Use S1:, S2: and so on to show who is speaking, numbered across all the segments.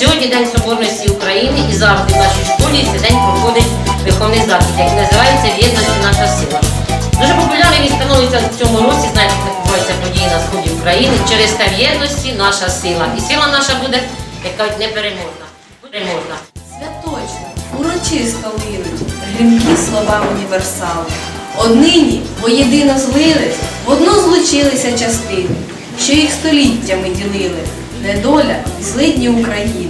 S1: Сьогодні День Соборності України і завжди в нашій школі цей день проходить виховний захід, який називається В наша сила. Дуже популярним він становиться в цьому році, знаєте, як відбуваються події на сході України. Через те в єдності наша сила. І сила наша буде, як кажуть, непереможна. Переможна.
S2: Святочно, урочисто линуть грімкі слова універсалу. Однині воєдино злились, в одну злучилися частини, що їх століттями ділили, недоля і злидні України.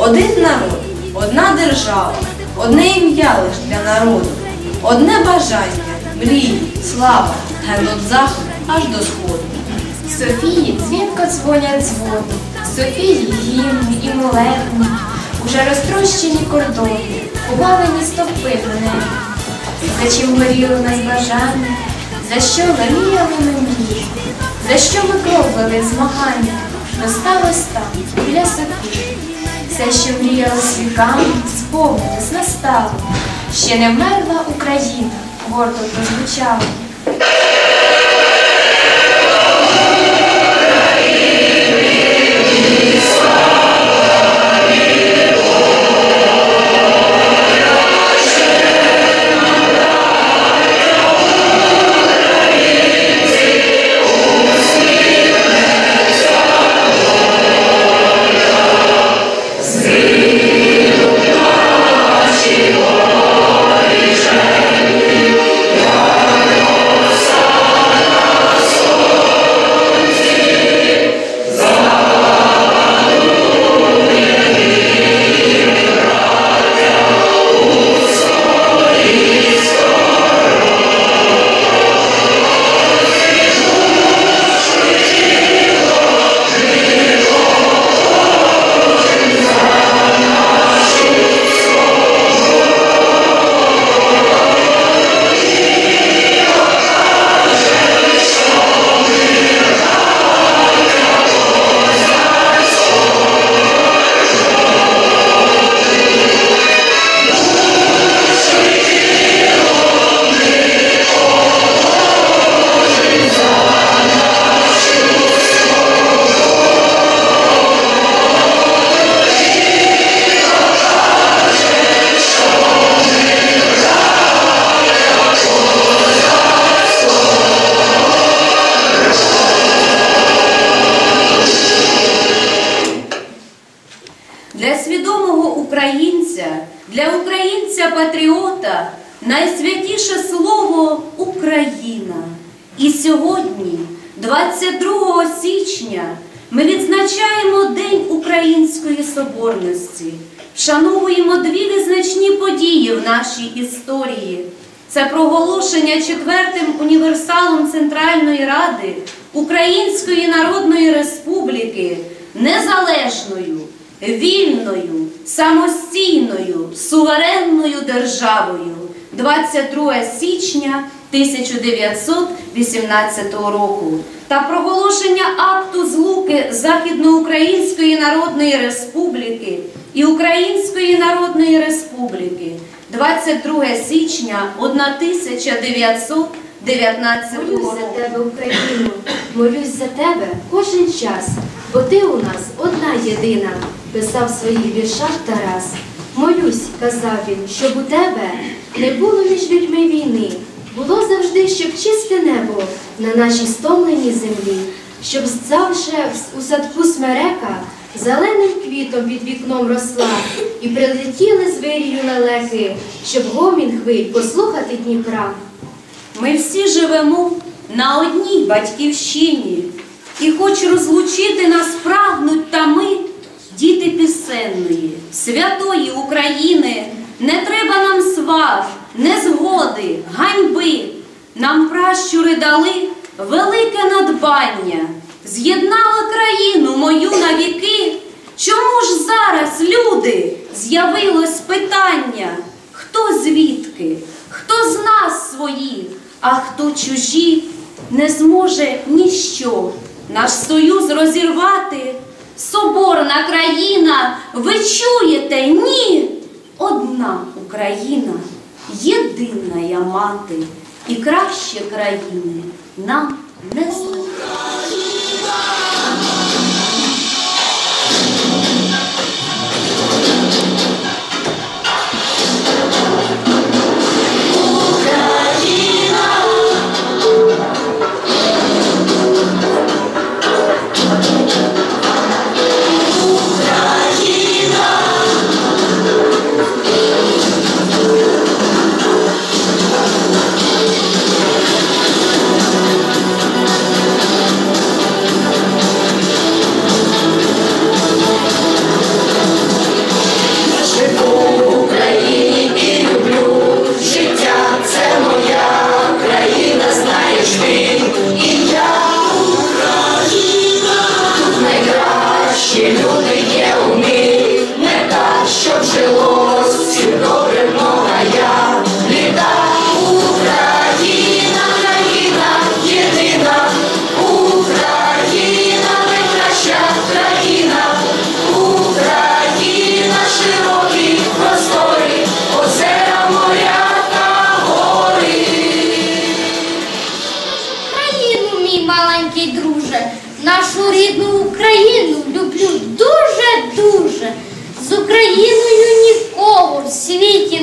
S2: Один народ, одна держава, одне ім'я лиш для народу, одне бажання, мрії, слава, ген від заходу аж до сходу.
S3: Софії дзвінко дзвонять дзвони, Софії гімн і молебні, уже розтрощені кордони, убавлені стовпи на небі. За чим горіли нас бажання, за що мріяли ми мрії, за що ми кров вели змагання, досталось там, біля Софії. Все, що мріялось віками, сповнилось, настало. Ще не вмерла Україна, гордо прозвучала.
S2: Для найсвятіше слово Україна. І сьогодні, 22 січня, ми відзначаємо День Української Соборності, вшановуємо дві визначні події в нашій історії. Це проголошення четвертим універсалом Центральної Ради Української Народної Республіки незалежною, вільною, самостійною, суверенною державою 22 січня 1918 року та проголошення акту злуки Західноукраїнської Народної Республіки і Української Народної Республіки 22 січня 1919
S3: Молюсь
S2: року.
S3: за тебе, Україну, молюсь за тебе кожен час, бо ти у нас одна єдина, писав в своїх віршах Тарас. Молюсь, казав він, щоб у тебе не було між людьми війни, було завжди, щоб чисте небо на нашій стомленій землі, щоб завжди у садку смерека зеленим квітом під вікном росла, і прилетіли з вирію лелеки, щоб гомін хвиль послухати Дніпра.
S2: Ми всі живемо на одній батьківщині, і хоч розлучити нас прагнуть та ми, діти пісенної, святої України, не треба нам свар, незгоди, ганьби. Нам пращури дали велике надбання, з'єднали країну мою навіки. Чому ж зараз, люди, з'явилось питання? Хто звідки? Хто з нас своїх, а хто чужі, не зможе ніщо наш союз розірвати. Соборна країна, ви чуєте? Ні. Одна Україна, єдина я мати, і краще країни нам не знати.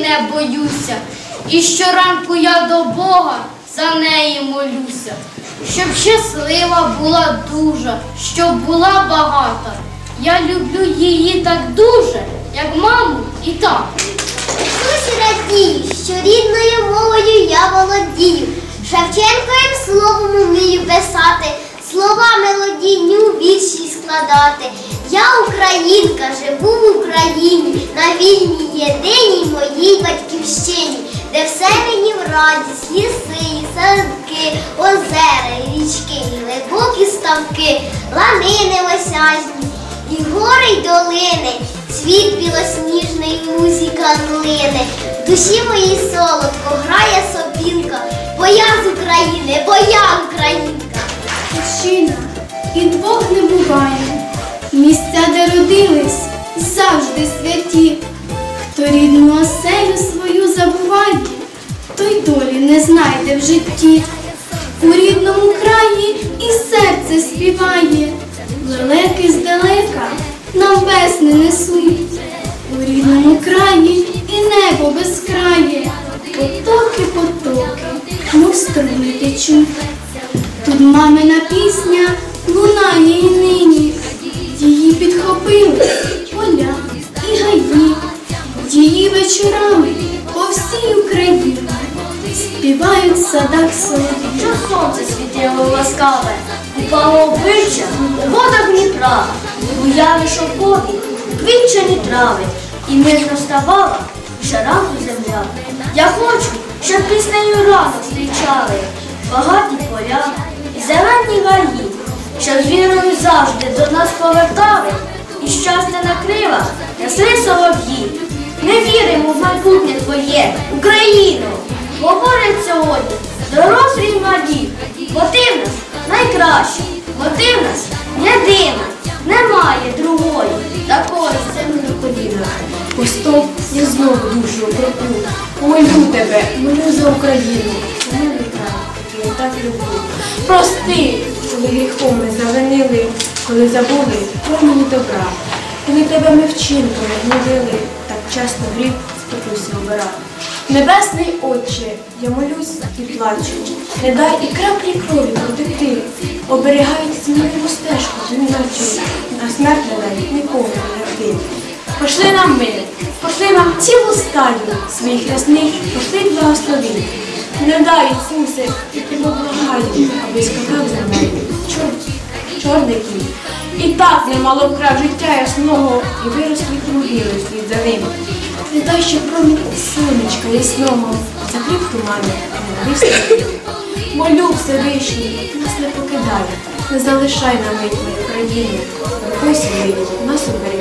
S4: Не боюся. І щоранку я до Бога за неї молюся, щоб щаслива була дуже, щоб була багата. Я люблю її так дуже, як маму і тата.
S5: Дуже радію, що рідною мовою я володію. Шевченковим словом умію писати, слова мелодійні у вірші складати. Я українка, живу в Україні, на вільній єдиній моїй батьківщині, де все мені в радість, ліси, садки, озера, річки, і глибокі ставки, ланини осяжні, і гори й долини, світ білосніжний, музика млине, в душі моїй солодко грає сопілка, бо я з України, бо я українка.
S6: Мужчина, і двох не буває. Місця, де родились, завжди святі. Хто рідну оселю свою забуває, той долі не знайде в житті. У рідному краї і серце співає, лелеки здалека нам весни несуть. У рідному краї і небо безкрає, потоки, потоки, мов струни течуть. Тут мамина пісня лунає і нині, підхопили поля і гаї, її вечорами по всій Україні. Співають в садах солов'ї.
S4: Що сонце світило ласкаве, упало обличчя у водах Дніпра, буяли шовкові, квітчані трави, і мирно вставала ще ранку земля. Я хочу, щоб піснею ранок зустрічали багаті поля і зелені гаї, щоб з вірою завжди до нас повертали, і щастя на крилах несли солов'ї. Ми віримо в майбутнє твоє, Україну! Говорять сьогодні дорослі й малі, бо ти в нас найкраща, бо ти в нас єдина, немає другої такої землі коліна.
S7: Постов я знову душу окроплю. Молю тебе, молю за Україну. Милий край, я так люблю. Прости, коли гріхом ми завинили, коли забули про мені добра. Коли тебе ми вчинками гнівили, так часто гріх спокуси обирав. Небесний Отче, я молюсь і плачу. Не дай і краплі крові протекти. Оберігають сміливу стежку юначе, а смерть не дай нікому не лягти. Пошли нам мир, пошли нам цілу стаю своїх ясних, пошли благослови. Не дай, Ісусе, і тебе благаю, аби скакав за мною. Кінь. І так немало вкрав життя ясного, і виросли круги слід за ним. Не дай, що промінь сонечка ясного, закрив тумани, вистріли. Молю Всевишній, нас не покидай, не залишай на мить мою країну. Рукою своєю нас Ісусе.